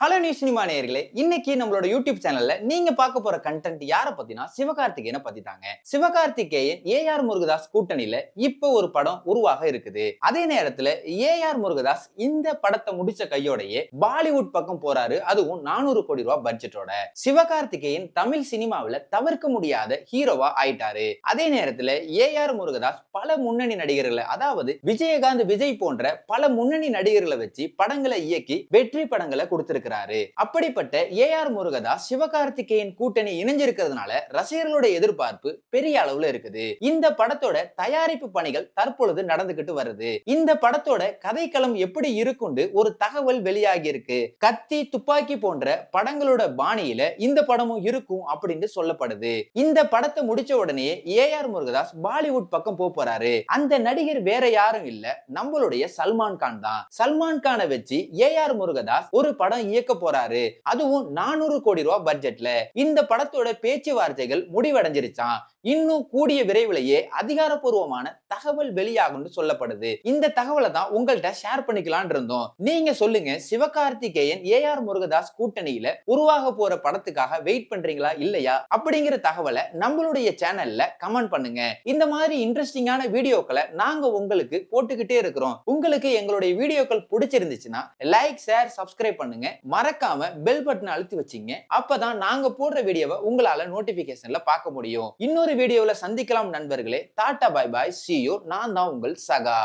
Hello news cinema நேயர்களே. இன்னைக்கு நம்மளோட யூடியூப் சேனல்ல நீங்க பார்க்க போற கண்டென்ட் யார பத்தினா சிவகார்த்திகேயனை பத்தி தாங்க சிவகார்த்திகேயன் ஏ ஆர் முருகதாஸ் கூட்டணியில இப்ப ஒரு படம் உருவாக இருக்குது. அதே நேரத்துல ஏ ஆர் முருகதாஸ் இந்த படத்தை முடிச்ச கையோடையே பாலிவுட் பக்கம் போறாரு. அதுவும் நானூறு கோடி ரூபாய் பட்ஜெட்டோட சிவகார்த்திகேயன் தமிழ் சினிமாவுல தவிர்க்க முடியாத ஹீரோவா ஆயிட்டாரு. அதே நேரத்துல ஏ ஆர் முருகதாஸ் பல முன்னணி நடிகர்களை அதாவது விஜயகாந்த் விஜய் போன்ற பல முன்னணி நடிகர்களை வச்சு படங்களை இயக்கி வெற்றி படங்களை இருக்கிறாரு அப்படிப்பட்ட ஏ ஆர் முருகதாஸ் சிவகார்த்திகேயன் கூட்டணி இணைஞ்சிருக்கிறதுனால ரசிகர்களுடைய எதிர்பார்ப்பு பெரிய அளவுல இருக்குது. இந்த படத்தோட தயாரிப்பு பணிகள் தற்பொழுது நடந்துகிட்டு வருது. இந்த படத்தோட கதைக்களம் எப்படி இருக்குண்டு ஒரு தகவல் வெளியாகி இருக்கு. கத்தி துப்பாக்கி போன்ற படங்களோட பாணியில இந்த படமும் இருக்கும் அப்படின்னு சொல்லப்படுது. இந்த படத்தை முடிச்ச உடனே ஏ ஆர் முருகதாஸ் பாலிவுட் பக்கம் போக போறாரு. அந்த நடிகர் வேற யாரும் இல்ல நம்மளுடைய சல்மான் கான் தான். சல்மான் கானை வச்சு ஏ ஆர் முருகதாஸ் ஒரு படம் இயக்க போறாரு. அதுவும் நானூறு கோடி ரூபாய் பட்ஜெட்ல இந்த படத்தோட பேச்சுவார்த்தைகள் முடிவடைஞ்சிருச்சான் இன்னும் கூடிய விரைவிலேயே அதிகாரப்பூர்வமான தகவல் வெளியாகும்னு சொல்லப்படுது. இந்த தகவலை தான் உங்கள்கிட்ட ஷேர் பண்ணிக்கலாம்னு இருந்தோம். நீங்க சொல்லுங்க சிவகார்த்திகேயன் ஏ ஆர் முருகதாஸ் கூட்டணியில உருவாக போற படத்துக்காக வெயிட் பண்றீங்களா இல்லையா? அப்படிங்கிற தகவலை நம்மளுடைய சேனல்ல கமெண்ட் பண்ணுங்க. இந்த மாதிரி இன்ட்ரெஸ்டிங்கான வீடியோக்களை நாங்க உங்களுக்கு போட்டுக்கிட்டே இருக்கிறோம். உங்களுக்கு எங்களுடைய வீடியோக்கள் பிடிச்சிருந்துச்சுன்னா லைக் ஷேர் சப்ஸ்கிரைப் பண்ணுங்க. மறக்காம பெல் பட்டனை அழுத்தி வச்சீங்க. அப்பதான் நாங்க போடுற வீடியோவை உங்களால நோட்டிபிகேஷன்ல பார்க்க முடியும். இன்னொரு வீடியோவில் சந்திக்கலாம் நண்பர்களே. Tata bye bye see you நான் தான் உங்கள் சகா.